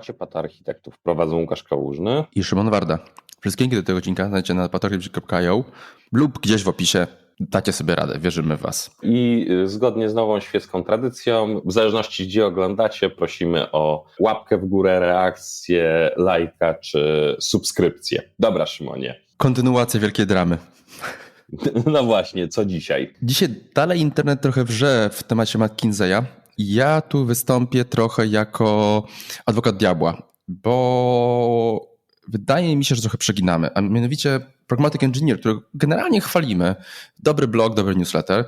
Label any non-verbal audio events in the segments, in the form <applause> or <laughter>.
pokładzie Architektów prowadzą Łukasz Kałużny i Szymon Warda. Wszystkie linki do tego odcinka znajdziecie na patology.io lub gdzieś w opisie. Dacie sobie radę, wierzymy w Was. I y, zgodnie z nową świecką tradycją, w zależności gdzie oglądacie, prosimy o łapkę w górę, reakcję, lajka czy subskrypcję. Dobra, Szymonie. Kontynuacja wielkiej dramy. <laughs> No właśnie, co dzisiaj? Dzisiaj dalej internet trochę wrze w temacie McKinsey'a. Ja tu wystąpię trochę jako adwokat diabła, bo wydaje mi się, że trochę przeginamy, a mianowicie Pragmatic Engineer, którego generalnie chwalimy, dobry blog, dobry newsletter,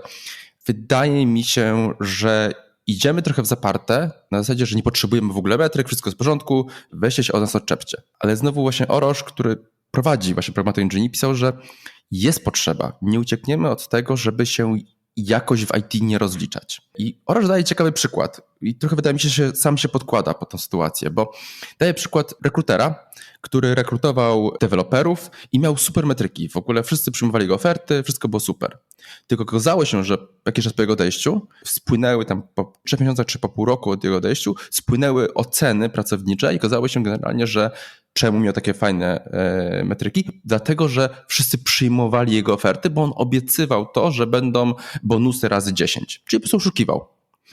wydaje mi się, że idziemy trochę w zaparte, na zasadzie, że nie potrzebujemy w ogóle metryk, wszystko jest w porządku, weźcie się od nas odczepcie. Ale znowu właśnie Oroż, który prowadzi właśnie Pragmatic Engineer, pisał, że jest potrzeba. Nie uciekniemy od tego, żeby się jakoś w IT nie rozliczać. I Oroż daje ciekawy przykład i trochę wydaje mi się, że sam się podkłada pod tą sytuację, bo daje przykład rekrutera, który rekrutował deweloperów i miał super metryki. W ogóle wszyscy przyjmowali jego oferty, wszystko było super. Tylko okazało się, że jakiś czas po jego odejściu spłynęły tam po trzech miesiącach czy po pół roku od jego odejściu, spłynęły oceny pracownicze i okazało się generalnie, że czemu miał takie fajne e, metryki? Dlatego, że wszyscy przyjmowali jego oferty, bo on obiecywał to, że będą bonusy razy 10. Czyli po prostu oszukiwał.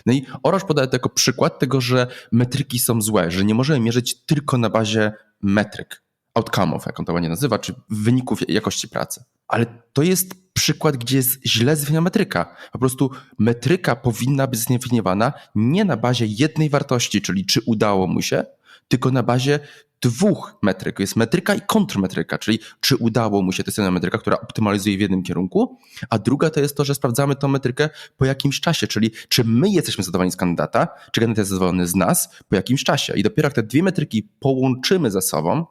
No i Oroż podaje to jako przykład tego, że metryki są złe, że nie możemy mierzyć tylko na bazie metryk, outcome'ów, jak on to ładnie nazywa, czy wyników jakości pracy. Ale to jest przykład, gdzie jest źle zdefiniowana metryka. Po prostu metryka powinna być zdefiniowana nie na bazie jednej wartości, czyli czy udało mu się, tylko na bazie dwóch metryk. Jest metryka i kontrmetryka, czyli czy udało mu się, to jest jedna metryka, która optymalizuje w jednym kierunku, a druga to jest to, że sprawdzamy tą metrykę po jakimś czasie, czyli czy my jesteśmy zadowoleni z kandydata, czy kandydat jest zadowolony z nas po jakimś czasie. I dopiero jak te dwie metryki połączymy ze sobą,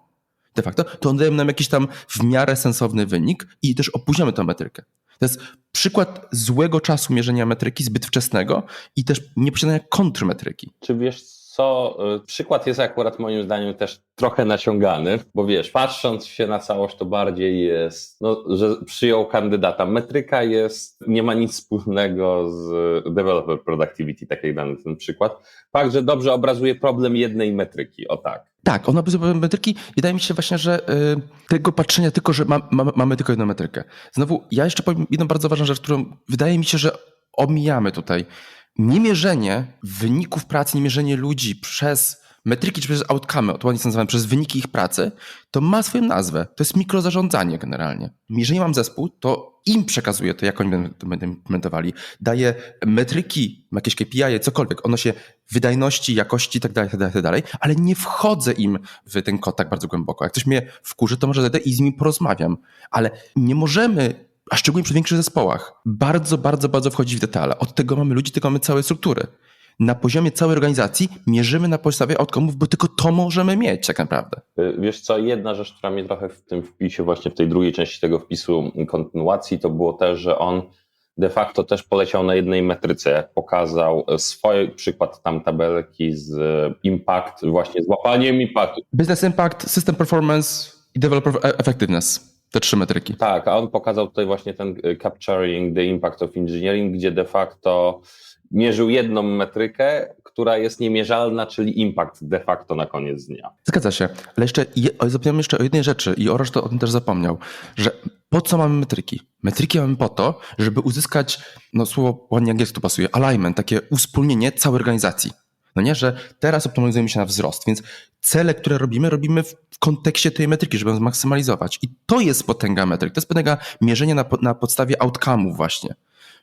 de facto, to one dają nam jakiś tam w miarę sensowny wynik i też opóźniamy tę metrykę. To jest przykład złego czasu mierzenia metryki, zbyt wczesnego i też nieposiadania kontrmetryki. Czy wiesz co, y, przykład jest akurat moim zdaniem też trochę naciągany, bo wiesz, patrząc się na całość, to bardziej jest, no, że przyjął kandydata. Metryka jest, nie ma nic wspólnego z developer productivity, tak jak dany ten przykład. Fakt, że dobrze obrazuje problem jednej metryki, o tak. Tak, ona obrazuje metryki. Wydaje mi się właśnie, że y, tego patrzenia tylko, że ma, ma, mamy tylko jedną metrykę. Znowu, ja jeszcze powiem jedną bardzo ważną rzecz, którą wydaje mi się, że omijamy tutaj niemierzenie wyników pracy, niemierzenie ludzi przez metryki czy przez outcome, to ładnie nazywamy, przez wyniki ich pracy, to ma swoją nazwę. To jest mikrozarządzanie generalnie. Jeżeli mam zespół, to im przekazuję to, jak oni będą implementowali. Daję metryki, jakieś KPI, cokolwiek, się wydajności, jakości itd., itd., itd., ale nie wchodzę im w ten kod tak bardzo głęboko. Jak ktoś mnie wkurzy, to może zejdę i z nim porozmawiam. Ale nie możemy a szczególnie przy większych zespołach, bardzo, bardzo, bardzo wchodzi w detale. Od tego mamy ludzi, tylko mamy całe struktury. Na poziomie całej organizacji mierzymy na podstawie outcome'ów, bo tylko to możemy mieć tak naprawdę. Y, wiesz co, jedna rzecz, która mnie trochę w tym wpisie, właśnie w tej drugiej części tego wpisu kontynuacji, to było też, że on de facto też poleciał na jednej metryce, pokazał swój przykład tam tabelki z impact, właśnie z łapaniem impactu. Business impact, system performance i developer effectiveness. Te trzy metryki. Tak, a on pokazał tutaj właśnie ten y, Capturing the Impact of Engineering, gdzie de facto mierzył jedną metrykę, która jest niemierzalna, czyli impact de facto na koniec dnia. Zgadza się, ale jeszcze zapomniałem jeszcze o jednej rzeczy i Oroż to o tym też zapomniał, że po co mamy metryki? Metryki mamy po to, żeby uzyskać, no słowo ładnie angielskie tu pasuje, alignment, takie uspólnienie całej organizacji. No nie, że teraz optymalizujemy się na wzrost, więc cele, które robimy, robimy w kontekście tej metryki, żeby ją zmaksymalizować. I to jest potęga metryk. To jest potęga mierzenia na, na podstawie outcome'ów właśnie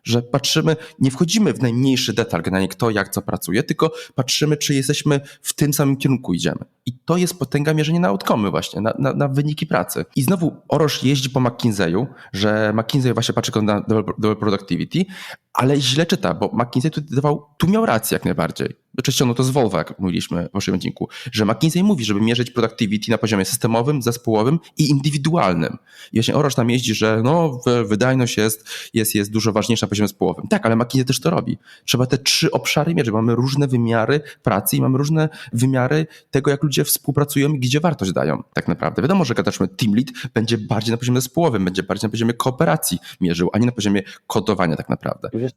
że patrzymy, nie wchodzimy w najmniejszy detal, generalnie kto jak co pracuje, tylko patrzymy, czy jesteśmy w tym samym kierunku idziemy. I to jest potęga mierzenia na outcome właśnie, na, na, na, wyniki pracy. I znowu Oroż jeździ po McKinsey'u, że McKinsey właśnie patrzy na developer productivity, ale źle czyta, bo McKinsey tu, dawał, tu miał rację jak najbardziej. Oczywiście no to z Volvo, jak mówiliśmy w waszym odcinku, że McKinsey mówi, żeby mierzyć productivity na poziomie systemowym, zespołowym i indywidualnym. I właśnie Oroż tam jeździ, że no, wydajność jest, jest, jest dużo ważniejsza na poziomie zespołowym. Tak, ale McKinsey też to robi. Trzeba te trzy obszary mierzyć. Mamy różne wymiary pracy i mamy różne wymiary tego, jak ludzie współpracują i gdzie wartość dają tak naprawdę. Wiadomo, że gadaczmy team lead będzie bardziej na poziomie zespołowym, będzie bardziej na poziomie kooperacji mierzył, a nie na poziomie kodowania tak naprawdę. Wiesz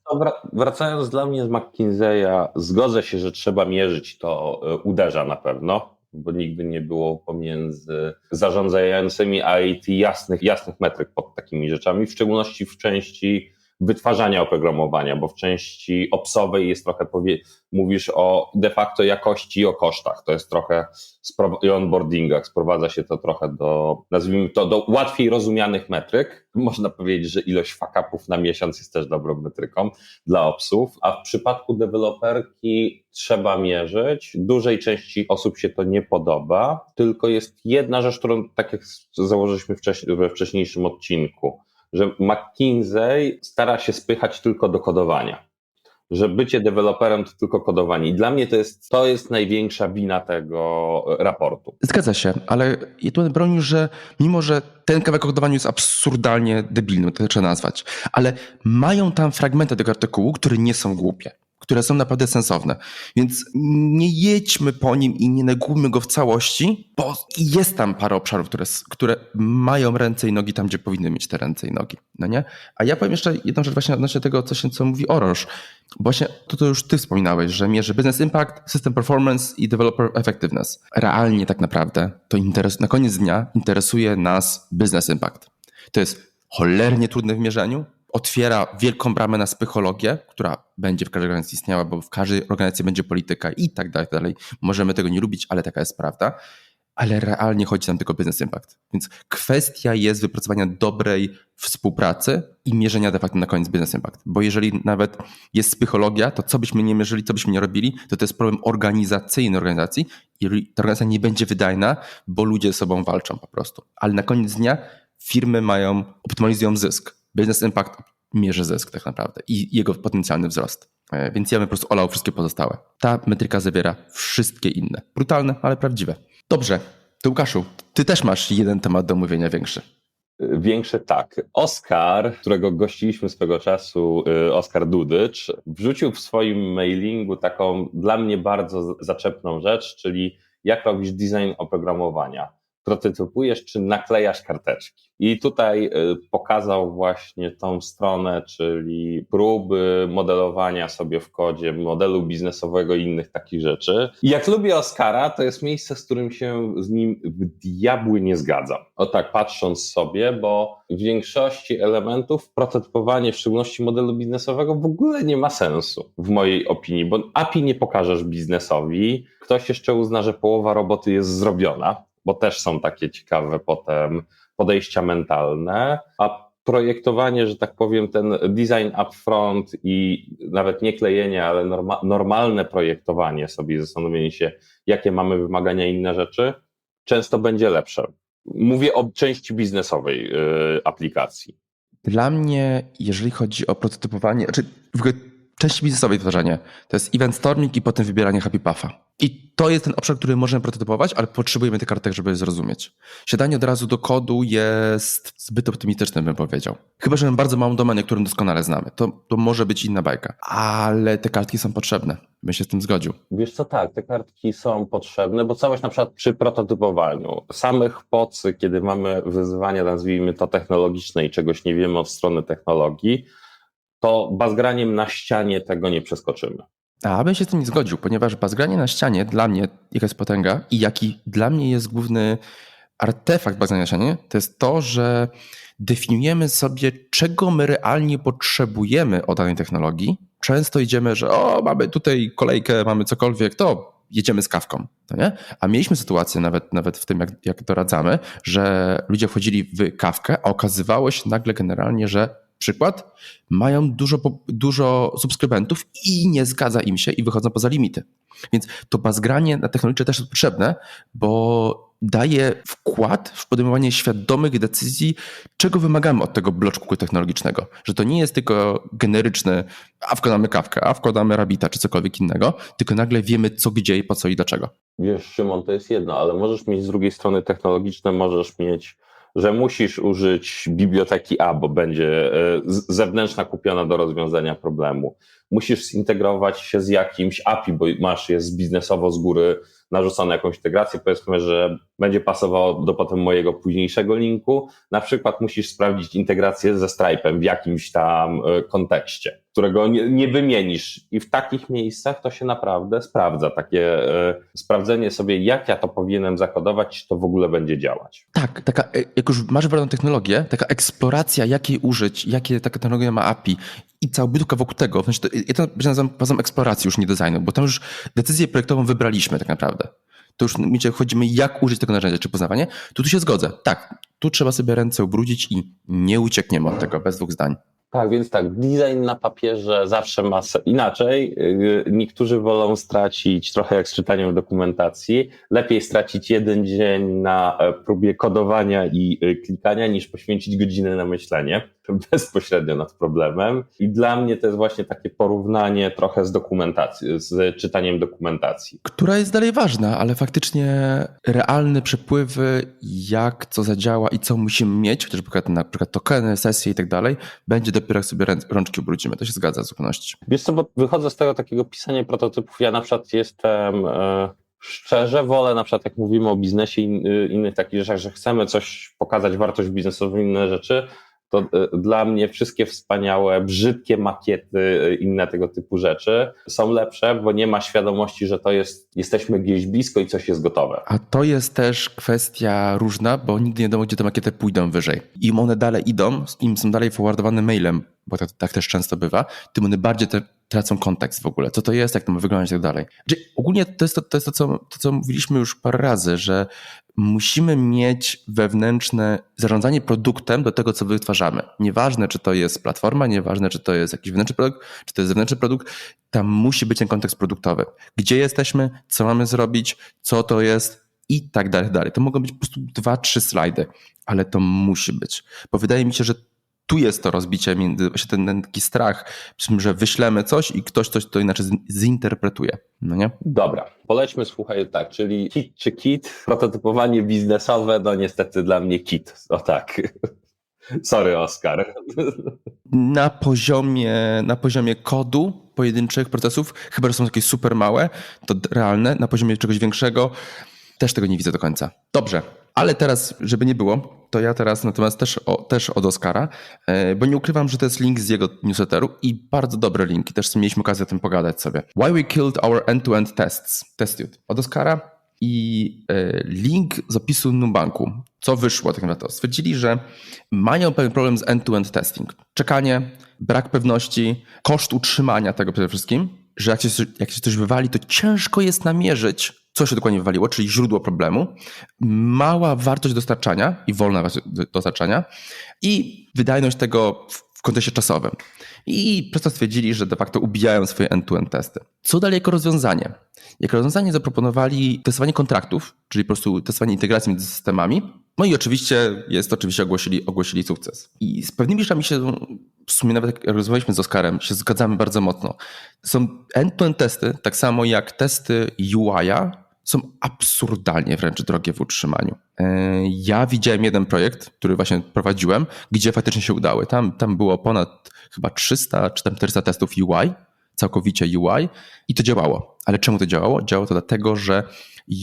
wracając dla mnie z McKinseya, zgodzę się, że trzeba mierzyć, to e, uderza na pewno. bo nigdy nie było pomiędzy zarządzającymi a IT jasnych, jasnych metryk pod takimi rzeczami, w szczególności w części wytwarzania oprogramowania, bo w części opsowej jest trochę, powie, mówisz o de facto jakości i o kosztach. To jest trochę i onboardingach. Sprowadza się to trochę do, nazwijmy to, do łatwiej rozumianych metryk. <laughs> Można powiedzieć, że ilość fuck-upów na miesiąc jest też dobrą metryką dla opsów, a w przypadku deweloperki trzeba mierzyć. Dużej części osób się to nie podoba, tylko jest jedna rzecz, którą tak jak założyliśmy wcześniej, we wcześniejszym odcinku że McKinsey stara się spychać tylko do kodowania. Że bycie deweloperem to tylko kodowanie. I dla mnie to jest, to jest największa wina tego raportu. Zgadza się, ale ja tu bronił, że mimo, że ten kawałek o kodowaniu jest absurdalnie debilny, to trzeba nazwać, ale mają tam fragmenty tego artykułu, które nie są głupie które są naprawdę sensowne. Więc nie jedźmy po nim i nie negujmy go w całości, bo jest tam parę obszarów, które, które mają ręce i nogi tam, gdzie powinny mieć te ręce i nogi. No nie? A ja powiem jeszcze jedną rzecz właśnie odnośnie tego, co, się, co mówi Oroż. Właśnie to, to już ty wspominałeś, że mierzy business impact, system performance i developer effectiveness. Realnie tak naprawdę to interes, na koniec dnia interesuje nas business impact. To jest cholernie trudne w mierzeniu, otwiera wielką bramę na psychologię, która będzie w każdej organizacji istniała, bo w każdej organizacji będzie polityka i tak dalej, tak. Możemy tego nie lubić, ale taka jest prawda. Ale realnie chodzi nam tylko o business impact. Więc kwestia jest wypracowania dobrej współpracy i mierzenia de facto na koniec business impact. Bo jeżeli nawet jest psychologia, to co byśmy nie mierzyli, co byśmy nie robili, to to jest problem organizacyjny organizacji i ta organizacja nie będzie wydajna, bo ludzie ze sobą walczą po prostu. Ale na koniec dnia firmy mają, optymalizują zysk Business Impact mierzy zysk tak naprawdę i jego potencjalny wzrost. E, więc ja bym po prostu olał wszystkie pozostałe. Ta metryka zawiera wszystkie inne. Brutalne, ale prawdziwe. Dobrze, to Łukaszu, ty też masz jeden temat do omówienia większy. Większe tak. Oskar, którego gościliśmy swego czasu, y, Oskar Dudycz, wrzucił w swoim mailingu taką dla mnie bardzo zaczepną rzecz, czyli jak robisz design oprogramowania prototypujesz czy naklejasz karteczki. I tutaj y, pokazał właśnie tą stronę, czyli próby modelowania sobie w kodzie modelu biznesowego i innych takich rzeczy. I jak lubię Oscara, to jest miejsce, z którym się z nim w diabły nie zgadzam. O tak patrząc sobie, bo w większości elementów prototypowanie, w szczególności modelu biznesowego, w ogóle nie ma sensu, w mojej opinii, bo API nie pokażesz biznesowi, ktoś jeszcze uzna, że połowa roboty jest zrobiona, bo też są takie ciekawe potem podejścia mentalne, a projektowanie, że tak powiem, ten design upfront i nawet nie klejenie, ale norma normalne projektowanie sobie, zastanowienie się, jakie mamy wymagania i inne rzeczy, często będzie lepsze. Mówię o części biznesowej yy, aplikacji. Dla mnie, jeżeli chodzi o prototypowanie, znaczy w ogóle części biznesowej wdrażanie, to jest event storming i potem wybieranie happy puffa. I to jest ten obszar, który możemy prototypować, ale potrzebujemy tych kartek, żeby zrozumieć. Siadanie od razu do kodu jest zbyt optymistyczne, bym powiedział. Chyba, że mamy bardzo małą domenę, którą doskonale znamy. To, to może być inna bajka. Ale te kartki są potrzebne. Bym się z tym zgodził. Wiesz co, tak, te kartki są potrzebne, bo całość na przykład przy prototypowaniu samych pocy, kiedy mamy wyzwania, nazwijmy to technologiczne i czegoś nie wiemy od strony technologii, to bazgraniem na ścianie tego nie przeskoczymy. A bym się z tym nie zgodził, ponieważ bazgranie na ścianie dla mnie, jaka jest potęga i jaki dla mnie jest główny artefakt bazgrania na ścianie, to jest to, że definiujemy sobie, czego my realnie potrzebujemy od danej technologii. Często idziemy, że o, mamy tutaj kolejkę, mamy cokolwiek, to jedziemy z kawką. No nie? A mieliśmy sytuację nawet, nawet w tym, jak, jak doradzamy, że ludzie wchodzili w kawkę, a okazywało się nagle generalnie, że przykład, mają dużo, dużo subskrybentów i nie zgadza im się i wychodzą poza limity. Więc to bazgranie na technologię też jest potrzebne, bo daje wkład w podejmowanie świadomych decyzji, czego wymagamy od tego bloczku technologicznego. Że to nie jest tylko generyczny, a wkładamy kawkę, a wkładamy rabita czy cokolwiek innego, tylko nagle wiemy co, gdzie i po co i dlaczego. Wiesz, Szymon, to jest jedno, ale możesz mieć z drugiej strony technologiczne, możesz mieć że musisz użyć biblioteki A, bo będzie e, zewnętrzna kupiona do rozwiązania problemu. Musisz zintegrować się z jakimś API, bo masz jest biznesowo z góry narzucone jakąś integrację, powiedzmy, że będzie pasowało do potem mojego późniejszego linku. Na przykład musisz sprawdzić integrację ze Stripe'em w jakimś tam e, kontekście, którego nie, nie wymienisz. I w takich miejscach to się naprawdę sprawdza. Takie e, sprawdzenie sobie, jak ja to powinienem zakodować, to w ogóle będzie działać. Tak, taka, e, jak już masz wybraną technologię, taka eksploracja, jakiej użyć, jakie taka technologia ma API i cała budówka wokół tego, w sensie to, ja to nazywam fazą eksploracji już nie designu, bo tam już decyzję projektową wybraliśmy tak naprawdę. To już miecie, chodzimy, jak użyć tego narzędzia, czy poznawanie. Tu, tu się zgodzę. Tak, tu trzeba sobie ręce ubrudzić i nie uciekniemy od tego, bez dwóch zdań. Tak, więc tak, design na papierze zawsze ma inaczej. Yy, Niektórzy wolą stracić trochę jak z czytaniem dokumentacji. Lepiej stracić jeden dzień na e, próbie kodowania i e, klikania, niż poświęcić godzinę na myślenie <laughs> bezpośrednio nad problemem. I dla mnie to jest właśnie takie porównanie trochę z dokumentacji, z czytaniem dokumentacji. Która jest dalej ważna, ale faktycznie realne przepływy, jak co zadziała i co musimy mieć, chociażby na przykład, tokeny, sesje i tak dalej, będzie dopiero jak sobie rączki ubrudzimy. To się zgadza w zupełności. Wiesz co, bo wychodzę z tego takiego pisania prototypów. Ja na przykład jestem e, szczerze, wolę na przykład jak mówimy o biznesie i innych takich rzeczach, że chcemy coś pokazać, wartość biznesową, inne rzeczy, to e, dla mnie wszystkie wspaniałe, brzydkie makiety, e, inne tego typu rzeczy są lepsze, bo nie ma świadomości, że to jest, jesteśmy gdzieś blisko i coś jest gotowe. A to jest też kwestia różna, bo nigdy nie wiadomo, gdzie te makiety pójdą wyżej. Im one dalej idą, im są dalej forwardowane mailem, bo tak, tak też często bywa, tym one bardziej te, tracą kontekst w ogóle. Co to jest, jak to ma wyglądać i tak dalej. Czyli ogólnie to jest to, to, jest to, co, to, co mówiliśmy już parę razy, że musimy mieć wewnętrzne zarządzanie produktem do tego, co wytwarzamy. Nieważne, czy to jest platforma, nieważne, czy to jest jakiś wewnętrzny produkt, czy to jest zewnętrzny produkt, tam musi być ten kontekst produktowy. Gdzie jesteśmy, co mamy zrobić, co to jest i tak dalej, dalej. To mogą być po prostu dwa, trzy slajdy, ale to musi być. Bo wydaje mi się, że tu jest to rozbicie między, właśnie ten, ten taki strach, że wyślemy coś i ktoś coś to inaczej zinterpretuje. No nie? Dobra, polećmy, słuchaj, tak, czyli kit czy kit, prototypowanie biznesowe, no niestety dla mnie kit, o tak. <laughs> Sorry, Oskar. <laughs> Na poziomie, na poziomie kodu pojedynczych procesów, chyba że są takie super małe, to realne, na poziomie czegoś większego też tego nie widzę do końca. Dobrze, ale teraz, żeby nie było, to ja teraz natomiast też, o, też od Oskara, e, bo nie ukrywam, że to jest link z jego newsletteru i bardzo dobre linki, też mieliśmy okazję o tym pogadać sobie. Why we killed our end-to-end tests, tested od Oskara i e, link z opisu Nubanku. Co wyszło tak naprawdę? Stwierdzili, że mają pewien problem z end-to-end testing. Czekanie, brak pewności, koszt utrzymania tego przede wszystkim, że jak się, jak się coś wywali, to ciężko jest namierzyć, co się dokładnie wywaliło, czyli źródło problemu, mała wartość dostarczania i wolna wartość do- dostarczania i wydajność tego w, w kontekście czasowym. I przez to stwierdzili, że de facto ubijają swoje end-to-end testy. Co dalej jako rozwiązanie? Jako rozwiązanie zaproponowali testowanie kontraktów, czyli po prostu testowanie integracji między systemami. No i oczywiście jest oczywiście ogłosili, ogłosili sukces. I z pewnymi rzeczami się w sumie nawet jak rozmawialiśmy z Oskarem, się zgadzamy bardzo mocno. Są end-to-end testy, tak samo jak testy UI-a, są absurdalnie wręcz drogie w utrzymaniu. E, Ja widziałem jeden projekt, który właśnie prowadziłem, gdzie faktycznie się udały. Tam, tam było ponad chyba 300 czy tam 400 testów UI, całkowicie UI i to działało. Ale czemu to działało? Działało to dlatego, że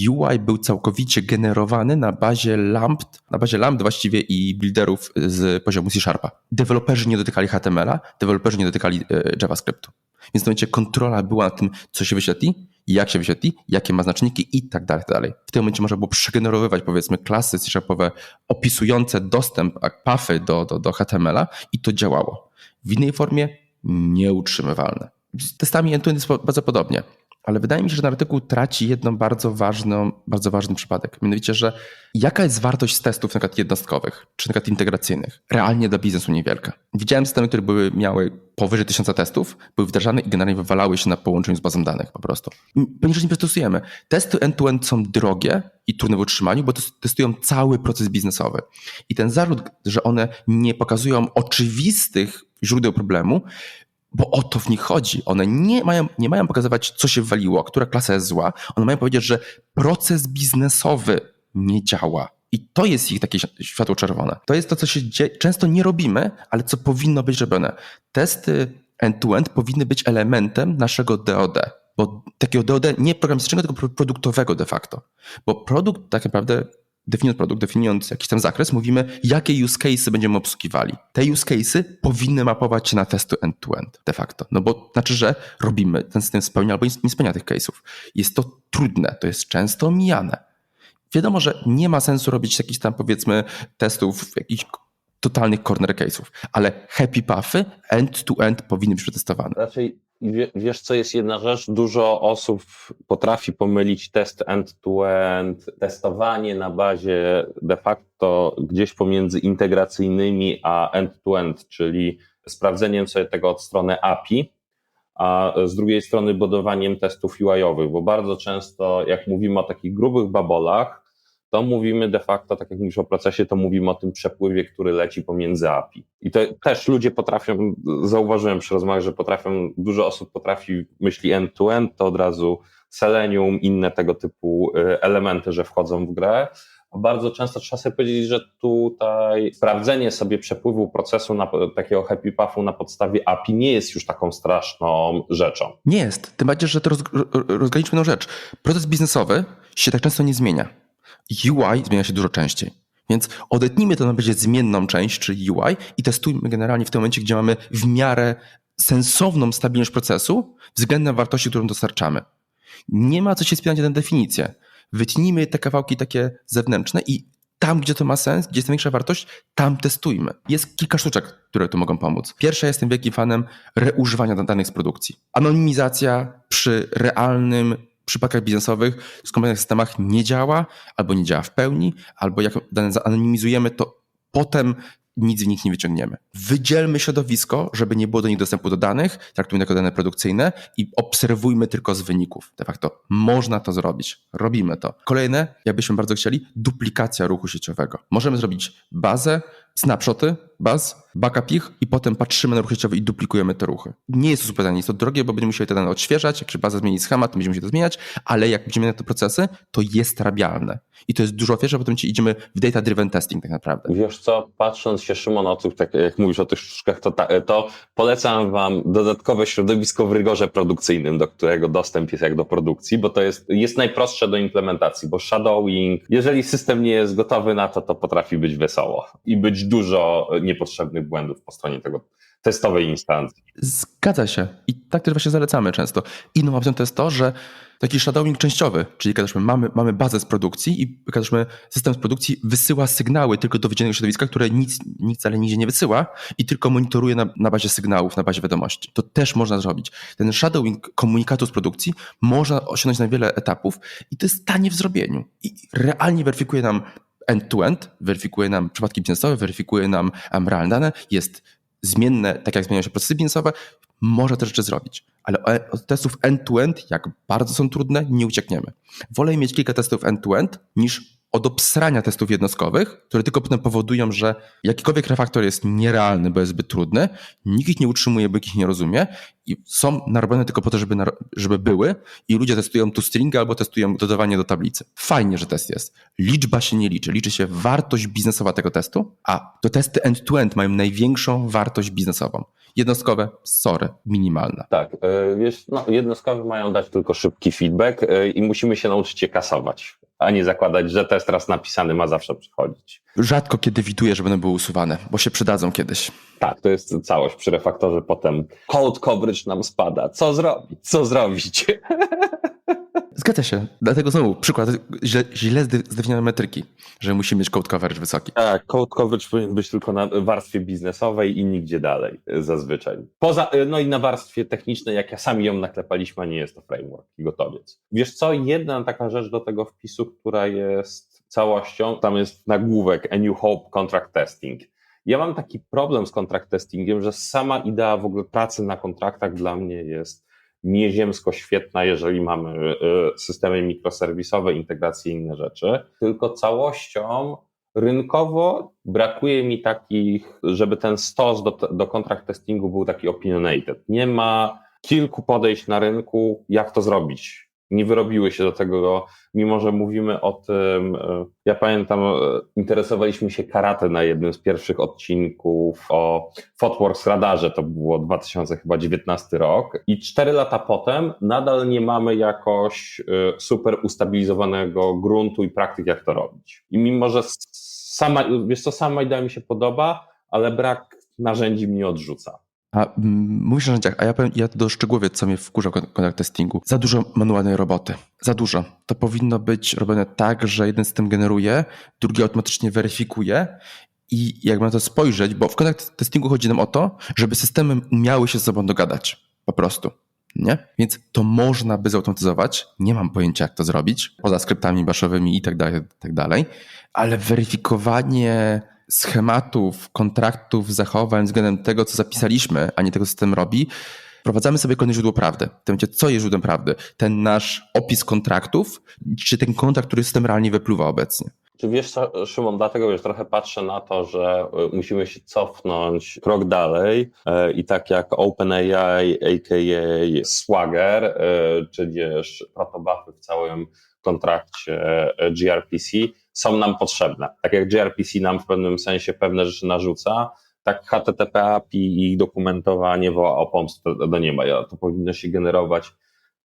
UI był całkowicie generowany na bazie lamp, na bazie lamp właściwie i builderów z poziomu C-Sharpa. Deweloperzy nie dotykali HTML-a, deweloperzy nie dotykali e, JavaScriptu. Więc w momencie kontrola była na tym, co się wyświetli, jak się wyświetli, jakie ma znaczniki i tak dalej, tak dalej. W tym momencie można było przegenerowywać powiedzmy klasy C-Sharpowe opisujące dostęp, a pathy do, do, do HTML-a i to działało. W innej formie nieutrzymywalne. Z testami end-to-end jest bardzo podobnie. Ale wydaje mi się, że ten artykuł traci jedną bardzo ważną, bardzo ważny przypadek. Mianowicie, że jaka jest wartość testów na przykład jednostkowych, czy na integracyjnych? Realnie dla biznesu niewielka. Widziałem systemy, które były, miały powyżej tysiąca testów, były wdrażane i generalnie wywalały się na połączeniu z bazą danych po prostu. Rzeczy nie przetestujemy. Testy end-to-end są drogie i trudne w utrzymaniu, bo tes- testują cały proces biznesowy. I ten zarzut, że one nie pokazują oczywistych źródeł problemu, bo o to w nich chodzi. One nie mają, nie mają pokazywać, co się waliło, która klasa jest zła. One mają powiedzieć, że proces biznesowy nie działa. I to jest ich takie światło czerwone. To jest to, co się dzieje, często nie robimy, ale co powinno być robione. Testy end-to-end powinny być elementem naszego DOD. bo takiego DOD nie programistycznego, tylko pro- produktowego de facto. Bo produkt tak naprawdę, definiując produkt, definiując jakiś tam zakres, mówimy, jakie use cases będziemy obsługiwali. Te use cases powinny mapować się na testy end-to-end de facto. No bo znaczy, że robimy, ten system spełnia albo nie spełnia tych case'ów. Jest to trudne, to jest często omijane. Wiadomo, że nie ma sensu robić jakichś tam powiedzmy testów, jakichś totalnych corner case'ów, ale happy pathy end-to-end powinny być przetestowane. Raczej wie- wiesz, co jest jedna rzecz? Dużo osób potrafi pomylić test end-to-end, testowanie na bazie de facto gdzieś pomiędzy integracyjnymi a end-to-end, czyli sprawdzeniem sobie tego od strony API, a z drugiej strony budowaniem testów UI-owych, bo bardzo często, jak mówimy o takich grubych babolach, to mówimy de facto, tak jak mówisz o procesie, to mówimy o tym przepływie, który leci pomiędzy API. I to też ludzie potrafią, zauważyłem przy rozmowach, że potrafią, dużo osób potrafi myśli end-to-end, to od razu Selenium, inne tego typu y, elementy, że wchodzą w grę. A bardzo często trzeba sobie powiedzieć, że tutaj sprawdzenie sobie przepływu procesu na, takiego happy pathu na podstawie API nie jest już taką straszną rzeczą. Nie jest. Tym bardziej, że to roz, ro- rozgraniczmy rzecz. Proces biznesowy się tak często nie zmienia. UI zmienia się dużo częściej. Więc odetnijmy to na będzie zmienną część, czyli UI i testujmy generalnie w tym momencie, gdzie mamy w miarę sensowną stabilność procesu względem wartości, którą dostarczamy. Nie ma co się spinać na definicję. Wytnijmy te kawałki takie zewnętrzne i tam, gdzie to ma sens, gdzie jest największa wartość, tam testujmy. Jest kilka sztuczek, które tu mogą pomóc. Pierwsza, jestem wielkim fanem reużywania danych z produkcji. Anonimizacja przy realnym przypadkach biznesowych w skomplikowanych systemach nie działa, albo nie działa w pełni, albo jak dane zanonimizujemy, to potem nic z nich nie wyciągniemy. Wydzielmy środowisko, żeby nie było do nich dostępu do danych, traktujmy jako dane produkcyjne i obserwujmy tylko z wyników. De facto można to zrobić. Robimy to. Kolejne, jakbyśmy bardzo chcieli, duplikacja ruchu sieciowego. Możemy zrobić bazę, snapshoty, baz, backup ich i potem patrzymy na ruch sieciowy i duplikujemy te ruchy. Nie jest to super, nie jest to drogie, bo będziemy musieli te dane odświeżać, jak się baza zmieni schemat, to będziemy musieli to zmieniać, ale jak będziemy na te procesy, to jest rabialne. I to jest dużo łatwiejsze, potem ci idziemy w data-driven testing tak naprawdę. Wiesz co, patrząc się Szymon o tych, tak jak mówisz o tych sztuczkach, to, to polecam wam dodatkowe środowisko w rygorze produkcyjnym, do którego dostęp jest jak do produkcji, bo to jest, jest najprostsze do implementacji, bo shadowing, jeżeli system nie jest gotowy na to, to potrafi być wesoło i być dużo niepotrzebnych błędów po stronie tego testowej instancji. Zgadza się. I tak też właśnie zalecamy często. Inną opcją to jest to, że taki shadowing częściowy, czyli kazaliśmy, mamy, mamy bazę z produkcji i kazaliśmy, system z produkcji wysyła sygnały tylko do wydzielnego środowiska, które nic, nic wcale nigdzie nie wysyła i tylko monitoruje na, na bazie sygnałów, na bazie wiadomości. To też można zrobić. Ten shadowing komunikatu z produkcji można osiągnąć na wiele etapów i to jest tanie w zrobieniu. I realnie weryfikuje nam end-to-end, weryfikuje nam przypadki biznesowe, weryfikuje nam realne dane, jest zmienne, tak jak zmieniają się procesy biznesowe, może te rzeczy zrobić. Ale od testów end-to-end, jak bardzo są trudne, nie uciekniemy. Wolę mieć kilka testów end-to-end niż od obsrania testów jednostkowych, które tylko potem powodują, że jakikolwiek refaktor jest nierealny, bo jest zbyt trudny, nikt ich nie utrzymuje, bo ich nie rozumie i są narobione tylko po to, żeby, żeby były i ludzie testują tu stringi albo testują dodawanie do tablicy. Fajnie, że test jest. Liczba się nie liczy. Liczy się wartość biznesowa tego testu, a to testy end-to-end mają największą wartość biznesową. Jednostkowe, sorry, minimalna. Tak, e, wiesz, no, jednostkowe mają dać tylko szybki feedback e, i musimy się nauczyć je kasować, a nie zakładać, że test raz napisany ma zawsze przychodzić. Rzadko kiedy widuję, że będą były usuwane, bo się przydadzą kiedyś. Tak, to jest całość. Przy refaktorze potem code coverage nam spada. Co zrobić? Co zrobić? <laughs> Zgadza się. Dlatego znowu, przykład, źle, źle zde- zdefiniowane metryki, że musimy mieć code coverage wysoki. Tak, code coverage powinien być tylko na warstwie biznesowej i nigdzie dalej zazwyczaj. Poza, no i na warstwie technicznej, jak ja sami ją naklepaliśmy, a nie jest to framework i gotowiec. Wiesz co, jedna taka rzecz do tego wpisu, która jest całością, tam jest nagłówek A New Hope Contract Testing. Ja mam taki problem z contract testingiem, że sama idea w ogóle pracy na kontraktach dla mnie jest nieziemsko świetna, jeżeli mamy e, systemy mikroserwisowe, integracje i inne rzeczy, tylko całością rynkowo brakuje mi takich, żeby ten stos do, do testingu był taki opinionated. Nie ma kilku podejść na rynku, jak to zrobić. Nie wyrobiły się do tego, mimo że mówimy o tym. e, Ja pamiętam, e, interesowaliśmy się karate na jednym z pierwszych odcinków o Footworks Radarze, to było 2019 rok. I cztery lata potem nadal nie mamy jakoś e, super ustabilizowanego gruntu i praktyk, jak to robić. I mimo, że sama, wiesz sama idea mi się podoba, ale brak narzędzi mnie odrzuca. A mm, mówisz o narzędziach, a ja powiem, ja do szczegółowie, co mnie wkurza w kon- kontakt testingu. Za dużo manualnej roboty. Za dużo. To powinno być robione tak, że jeden system generuje, drugi automatycznie weryfikuje i jakby na to spojrzeć, bo w kontakt testingu chodzi nam o to, żeby systemy umiały się ze sobą dogadać. Po prostu. Nie? Więc to można by zautomatyzować. Nie mam pojęcia, jak to zrobić, poza skryptami baszowymi i tak dalej, tak dalej. Ale weryfikowanie schematów, kontraktów, zachowań względem tego, co zapisaliśmy, a nie tego, co system robi, wprowadzamy sobie kolejne źródło prawdy. Tym momencie, co jest źródłem prawdy? Ten nasz opis kontraktów, czy ten kontrakt, który system realnie wypluwa obecnie? Czy wiesz co, Szymon, dlatego wiesz, trochę patrzę na to, że y, musimy się cofnąć krok dalej y, i tak jak OpenAI, a.k.a. Swagger, y, czy wiesz, protobufy w całym kontrakcie gRPC są nam potrzebne. Tak jak gRPC nam w pewnym sensie pewne rzeczy narzuca, tak HTTP API i dokumentowanie woła o pomstę do nieba. To powinno się generować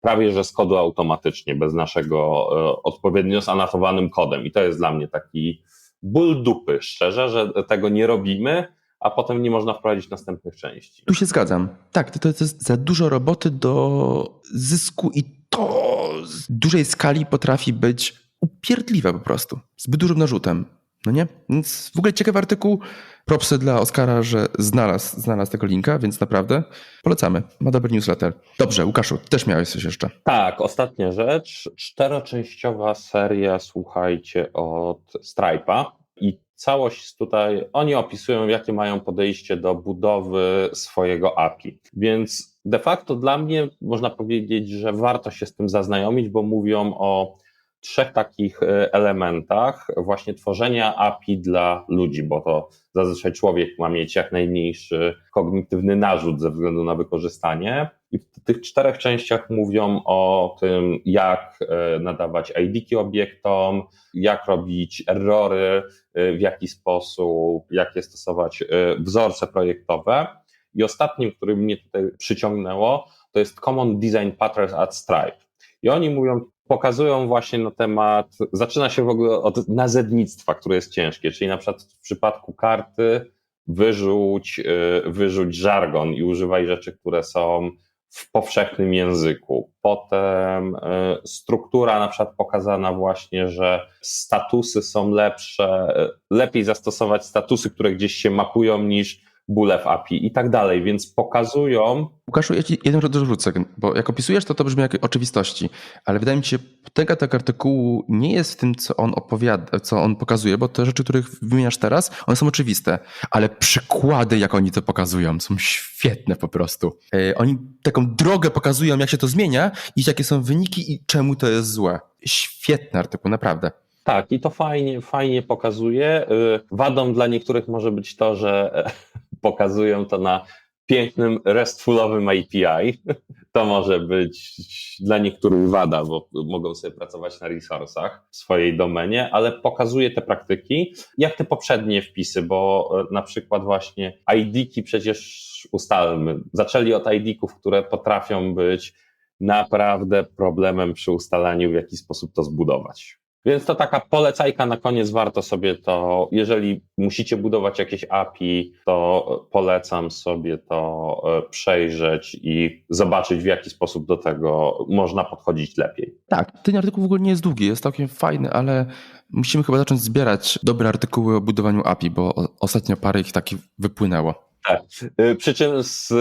prawie że z kodu automatycznie, bez naszego e, odpowiednio zanotowanym kodem. I to jest dla mnie taki ból dupy, szczerze, że tego nie robimy, a potem nie można wprowadzić następnych części. Tu się zgadzam. Tak, to, to jest za dużo roboty do zysku i to z dużej skali potrafi być upierdliwe po prostu. Zbyt dużym narzutem. No nie? Więc w ogóle ciekawy artykuł. Propsy dla Oskara, że znalazł, znalazł tego linka, więc naprawdę polecamy. Ma dobry newsletter. Dobrze, Łukaszu, też miałeś coś jeszcze. Tak, ostatnia rzecz. Czteroczęściowa seria, słuchajcie, od Stripe'a. I całość tutaj, oni opisują, jakie mają podejście do budowy swojego API. Więc de facto dla mnie można powiedzieć, że warto się z tym zaznajomić, bo mówią o trzech takich e, elementach właśnie tworzenia API dla ludzi, bo to zazwyczaj człowiek ma mieć jak najmniejszy kognitywny narzut ze względu na wykorzystanie. I w tych czterech częściach mówią o tym, jak e, nadawać ID-ki obiektom, jak robić errory, e, w jaki sposób, jakie stosować wzorce projektowe. I ostatnim, który mnie tutaj przyciągnęło, to jest Common Design Patterns at Stripe. I oni mówią, pokazują właśnie na temat, zaczyna się w ogóle od nazewnictwa, które jest ciężkie, czyli na przykład w przypadku karty wyrzuć, y, wyrzuć żargon i używaj rzeczy, które są w powszechnym języku. Potem y, struktura na przykład pokazana właśnie, że statusy są lepsze, y, lepiej zastosować statusy, które gdzieś się mapują niż bóle w API i tak dalej, więc pokazują Łukaszu, jeden rzecz dorzucę, bo jak opisujesz to, to brzmi jak oczywistości, ale wydaje mi się, że ten gatek artykułu nie jest w tym, co on opowiada, co on pokazuje, bo te rzeczy, których wymieniasz teraz, one są oczywiste, ale przykłady, jak oni to pokazują, są świetne po prostu. Yy, Oni taką drogę pokazują, jak się to zmienia i jakie są wyniki i czemu to jest złe. Świetny artykuł, naprawdę. Tak, i to fajnie, fajnie pokazuje. Y, Wadą dla niektórych może być to, że e, <laughs> pokazują to na pięknym RESTfulowym API. <laughs> To może być dla niektórych wada, bo mogą sobie pracować na resursach w swojej domenie, ale pokazuje te praktyki, jak te poprzednie wpisy, bo e, na przykład właśnie ID-ki przecież ustalmy. Zaczęli od ID-ków, które potrafią być naprawdę problemem przy ustalaniu, w jaki sposób to zbudować. Więc to taka polecajka na koniec, warto sobie to, jeżeli musicie budować jakieś API, to polecam sobie to e, przejrzeć i zobaczyć, w jaki sposób do tego można podchodzić lepiej. Tak, ten artykuł w ogóle nie jest długi, jest całkiem fajny, ale musimy chyba zacząć zbierać dobre artykuły o budowaniu API, bo ostatnio parę ich takich wypłynęło. Tak. Y, Przy czym z,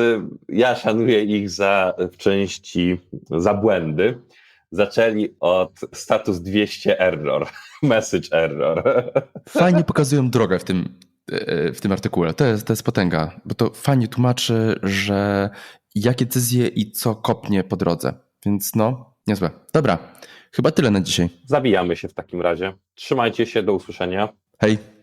ja szanuję ich za w części za błędy. Zaczęli od status 200 error, <laughs> message error. Fajnie pokazują drogę w tym, e, w tym artykule. To jest, to jest potęga, bo to fajnie tłumaczy, że jakie decyzje i co kopnie po drodze. Więc no, niezłe. Dobra, chyba tyle na dzisiaj. Zabijamy się w takim razie. Trzymajcie się, do usłyszenia. Hej.